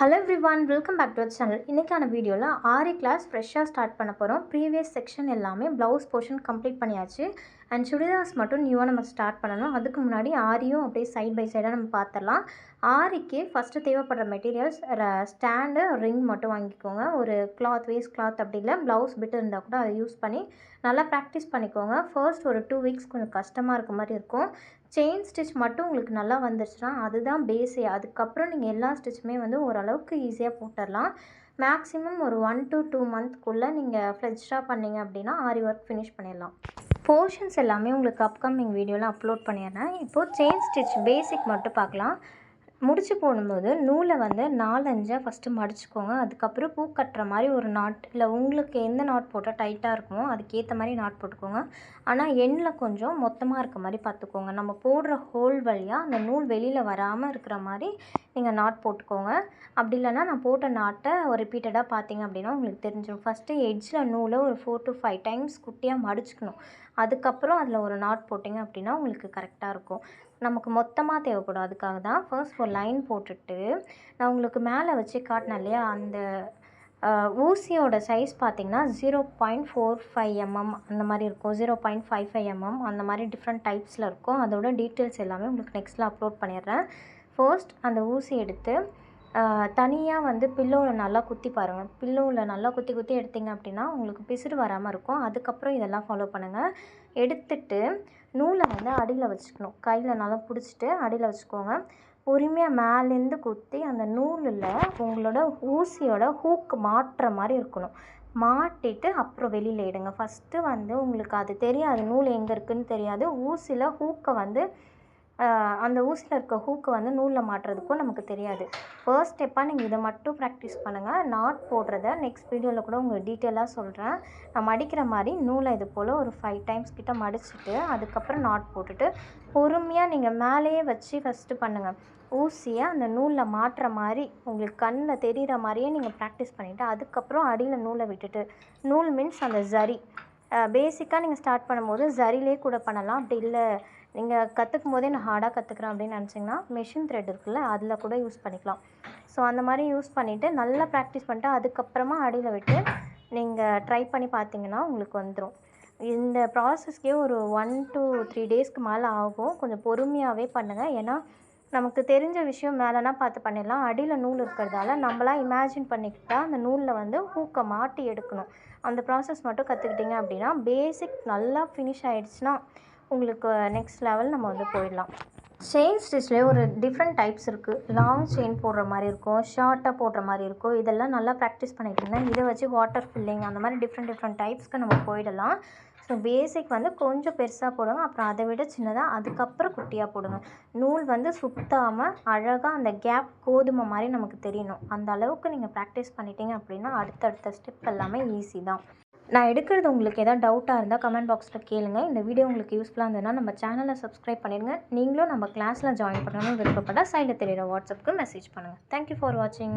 Hello everyone welcome back to channel இன்றைக்கான வீடியோவில் ஆறு கிளாஸ் ஃப்ரெஷ்ஷாக ஸ்டார்ட் பண்ண போகிறோம் ப்ரீவியஸ் செக்ஷன் எல்லாமே ப்ளவுஸ் போர்ஷன் கம்ப்ளீட் பண்ணியாச்சு. அண்ட் சுடிதார்ஸ் மட்டும் நியூவாக நம்ம ஸ்டார்ட் பண்ணணும் அதுக்கு முன்னாடி ஆரியும் அப்படியே சைட் பை சைடாக நம்ம பார்த்துடலாம் ஆரிக்கு ஃபஸ்ட்டு தேவைப்படுற மெட்டீரியல்ஸ் ஸ்டாண்டு ரிங் மட்டும் வாங்கிக்கோங்க. ஒரு கிளாத் வேஸ்ட் கிளாத் அப்படி இல்லை ப்ளவுஸ் பிட்டு இருந்தால் கூட அதை யூஸ் பண்ணி நல்லா ப்ராக்டிஸ் பண்ணிக்கோங்க. ஃபர்ஸ்ட் ஒரு டூ வீக்ஸ் கொஞ்சம் கஷ்டமாக இருக்க மாதிரி இருக்கும். செயின் ஸ்டிச் மட்டும் உங்களுக்கு நல்லா வந்துருச்சுன்னா அதுதான் பேஸே அதுக்கப்புறம் நீங்கள் எல்லா ஸ்டிச்சுமே வந்து ஓரளவுக்கு ஈஸியாக போட்டுடலாம் மேக்ஸிமம் ஒரு ஒன் டு டூ மந்த்க்குள்ளே நீங்கள் ஃப்ளெஜ்டாக பண்ணீங்க அப்படின்னா ஆரி ஒர்க் ஃபினிஷ் பண்ணிடலாம் போர்ஷன்ஸ் எல்லாமே உங்களுக்கு அப்கமிங் வீடியோவில் அப்லோட் பண்ணிடுறேன். இப்போது செயின் ஸ்டிச் பேசிக் மட்டும் பார்க்கலாம். முடிச்சு போடும்போது நூலை வந்து நாலஞ்சாக ஃபஸ்ட்டு மடிச்சுக்கோங்க. அதுக்கப்புறம் பூ கட்டுற மாதிரி ஒரு நாட் இல்லை உங்களுக்கு எந்த நாட் போட்டால் டைட்டாக இருக்குமோ அதுக்கேற்ற மாதிரி நாட் போட்டுக்கோங்க. ஆனால் எண்ணில் கொஞ்சம் மொத்தமாக இருக்க மாதிரி பார்த்துக்கோங்க. நம்ம போடுற ஹோல் வழியாக அந்த நூல் வெளியில் வராமல் இருக்கிற மாதிரி நீங்கள் நாட் போட்டுக்கோங்க. அப்படி இல்லைன்னா நான் போட்ட நாட்டை ஒரு ரிப்பீட்டடாக பார்த்தீங்க அப்படின்னா உங்களுக்கு தெரிஞ்சிடும் ஃபஸ்ட்டு எட்ஜில் நூலை ஒரு ஃபோர் டு ஃபைவ் டைம்ஸ் குட்டியாக மடிச்சுக்கணும். அதுக்கப்புறம் அதில் ஒரு நாட் போட்டிங்க அப்படின்னா உங்களுக்கு கரெக்டாக இருக்கும். நமக்கு மொத்தமாக தேவைப்படும். அதுக்காக தான் ஃபர்ஸ்ட் ஒரு லைன் போட்டுட்டு நான் உங்களுக்கு மேலே வச்சு காட்டினேன் இல்லையா அந்த ஊசியோட சைஸ் பார்த்திங்கன்னா zero point four five MM அந்த மாதிரி இருக்கும். Zero point five five MM அந்த மாதிரி டிஃப்ரெண்ட் டைப்ஸில் இருக்கும். அதோட டீட்டெயில்ஸ் எல்லாமே உங்களுக்கு நெக்ஸ்ட்டில் அப்லோட் பண்ணிடுறேன். ஃபர்ஸ்ட் அந்த ஊசி எடுத்து தனியாக வந்து பில்லோவில் நல்லா குத்தி பாருங்கள் பில்லோவில் நல்லா குத்தி குத்தி எடுத்திங்க அப்படின்னா உங்களுக்கு பிசுறு வராமல் இருக்கும். அதுக்கப்புறம் இதெல்லாம் ஃபாலோ பண்ணுங்கள் எடுத்துட்டு நூலை வந்து அடியில் வச்சுக்கணும். கையில் நல்லா பிடிச்சிட்டு அடியில் வச்சுக்கோங்க. பொறுமையாக மேலேருந்து குத்தி அந்த நூலில் உங்களோட ஊசியோட ஹூக் மாட்டுற மாதிரி இருக்கணும். மாட்டிட்டு அப்புறம் வெளியில் எடுங்க ஃபஸ்ட்டு வந்து உங்களுக்கு அது தெரியாது. நூல் எங்கே இருக்குதுன்னு தெரியாது. ஊசியில் ஹூக்கை வந்து அந்த ஊசியில் இருக்க ஹூக்கை வந்து நூலில் மாட்டுறதுக்கும் நமக்கு தெரியாது. ஃபர்ஸ்ட் ஸ்டெப்பாக நீங்கள் இதை மட்டும் ப்ராக்டிஸ் பண்ணுங்கள் நாட் போடுறத நெக்ஸ்ட் வீடியோவில் கூட உங்களுக்கு டீட்டெயிலாக சொல்கிறேன் நான் மடிக்கிற மாதிரி நூலை இது போல் ஒரு ஃபைவ் டைம்ஸ் கிட்ட மடிச்சுட்டு அதுக்கப்புறம் நாட் போட்டுட்டு பொறுமையாக நீங்கள் மேலேயே வச்சு ஃபஸ்ட்டு பண்ணுங்கள் ஊசியை அந்த நூலில் மாட்டுற மாதிரி உங்களுக்கு கண்ணில் தெரிகிற மாதிரியே நீங்கள் ப்ராக்டிஸ் பண்ணிவிட்டு அதுக்கப்புறம் அடியில் நூலை விட்டுட்டு நூல் மீன்ஸ் அந்த ஜரி. பேசிக்காக நீங்கள் ஸ்டார்ட் பண்ணும்போது ஜரிலே கூட பண்ணலாம். அப்படி இல்லை நீங்கள் கற்றுக்கும் போதே நான் ஹார்டாக கற்றுக்குறேன் அப்படின்னு நினச்சிங்கன்னா மிஷின் த்ரெட் இருக்குல்ல அதில் கூட யூஸ் பண்ணிக்கலாம். ஸோ அந்த மாதிரி யூஸ் பண்ணிவிட்டு நல்லா ப்ராக்டிஸ் பண்ணிட்டு அதுக்கப்புறமா அடியில் விட்டு நீங்கள் ட்ரை பண்ணி பார்த்தீங்கன்னா உங்களுக்கு வந்துடும் இந்த ப்ராசஸ்க்கே ஒரு ஒன் டு த்ரீ டேஸ்க்கு மேலே ஆகும். கொஞ்சம் பொறுமையாகவே பண்ணுங்கள் ஏன்னா நமக்கு தெரிஞ்ச விஷயம் மேலேனா பார்த்து பண்ணிடலாம். அடியில் நூல் இருக்கிறதால நம்மளாம் இமேஜின் பண்ணிக்கிட்டால் அந்த நூலில் வந்து ஹூக்கை மாட்டி எடுக்கணும். அந்த ப்ராசஸ் மட்டும் கற்றுக்கிட்டிங்க அப்படின்னா பேசிக் நல்லா ஃபினிஷ் ஆகிடுச்சுன்னா உங்களுக்கு நெக்ஸ்ட் லெவல் நம்ம வந்து போயிடலாம். செயின் ஸ்டிச்லேயே ஒரு டிஃப்ரெண்ட் டைப்ஸ் இருக்குது லாங் செயின் போடுற மாதிரி இருக்கும் ஷார்ட்டாக போடுற மாதிரி இருக்கும். இதெல்லாம் நல்லா ப்ராக்டிஸ் பண்ணிட்டிங்கன்னா இதை வச்சு வாட்டர் ஃபில்லிங் அந்த மாதிரி டிஃப்ரெண்ட் டிஃப்ரெண்ட் டைப்ஸ்க்கு நம்ம போயிடலாம். ஸோ பேசிக் வந்து கொஞ்சம் பெருசாக போடுங்க அப்புறம் அதை விட சின்னதாக அதுக்கப்புறம் குட்டியாக போடுங்க நூல் வந்து சுத்தாமல் அழகாக அந்த கேப் கோதுமை மாதிரி நமக்கு தெரியணும். அந்த அளவுக்கு நீங்கள் ப்ராக்டிஸ் பண்ணிட்டீங்க அப்படின்னா அடுத்தடுத்த ஸ்டெப் எல்லாமே ஈஸி தான். நான் எடுக்கிறது உங்களுக்கு எதாவது டவுட்டாக இருந்தால் கமெண்ட் பாக்ஸில் கேளுங்கள் இந்த வீடியோ உங்களுக்கு யூஸ்ஃபுல்லாக இருந்ததுன்னா நம்ம சேனலை சப்ஸ்கிரைப் பண்ணிடுங்க. நீங்களும் நம்ம கிளாஸில் ஜாயின் பண்ணணும்னு விருப்பப்பட்டால் சைடில் தெரியுற வாட்ஸ்அப்புக்கு மெசேஜ் பண்ணுங்கள் தேங்க்யூ ஃபார் வாட்சிங்